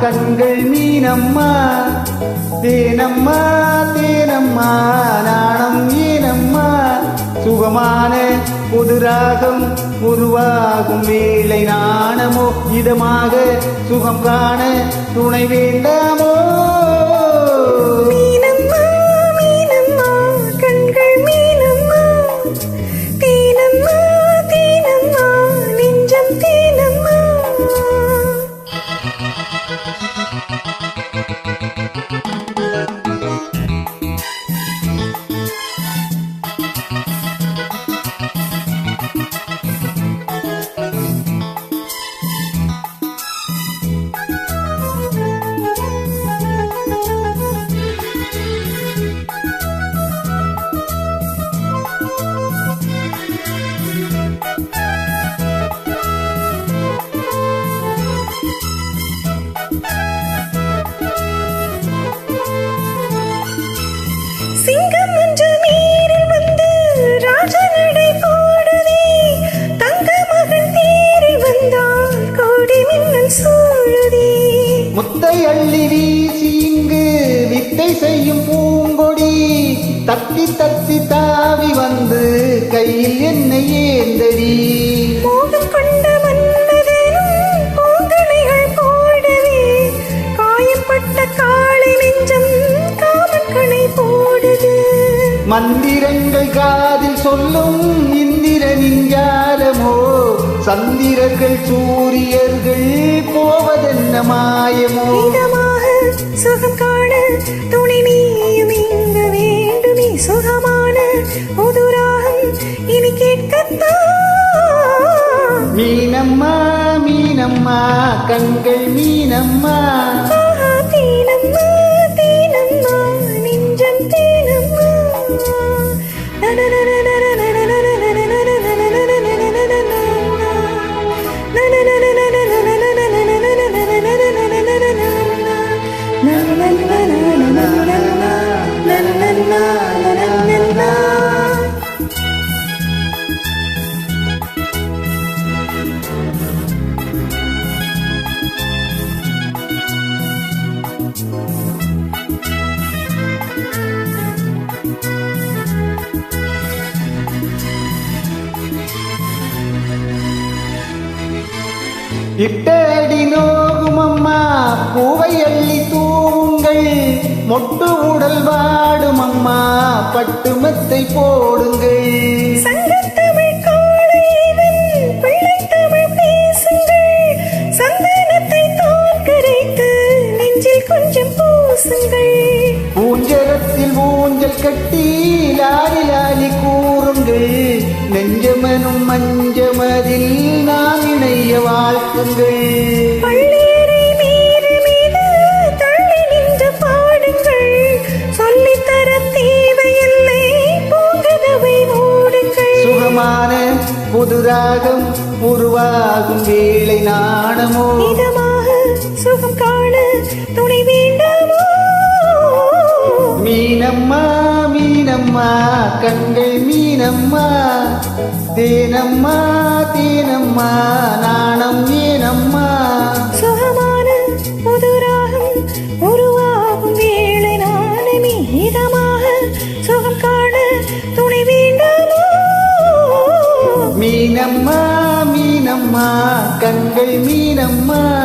கண்கள் மீனம்மா தேனம்மா தேனம்மா நாணம் ஏனம்மா. சுகமான புது ராகம் உருவாகும் வேலை நாணமோ இதமாக சுகம் காண துணை வேண்டாமோ? முத்தை அள்ளி வீசி இங்கு வித்தை செய்யும் பூங்கொடி தத்தி தத்தி தாவி வந்து கையில் என்னை ஏந்தடி. மந்திரங்கள் காதில் சொல்லும் இந்திரனின் ஞானமோ சந்திரர்கள் சூரியர்கள் போவதென்ன மாயமோ? சுகம் காண துணை நீயும் இங்கு வேண்டுமே. சுகமான புதுராகம் இனி கேட்கத்தான் மீனம்மா மீனம்மா கண்கள் மீனம்மா. ఇట్టడినో அம்மா பூவை அள்ளி தூவுங்கள். மொட்டு உடல் வாடும் அம்மா பட்டு மெத்தை போடுங்கள் ஊஞ்சரத்தில் ஊஞ்சல் கட்டி லாலி லாலி கூறுங்கள். நெஞ்சமனும் மஞ்சமதில் நாம் இணைய வாழ்த்துங்கள். புதுராகம் உருவாகும் வேளை நாணமோ? இதமாக சுகம் காண துணை வேண்டாமோ? மீனம்மா மீனம்மா கண்கள் மீனம்மா. தேனம்மா தேனம்மா நாணம் ஏனம்மா? மீனம்மா மீனம்மா கண்கள் மீனம்மா.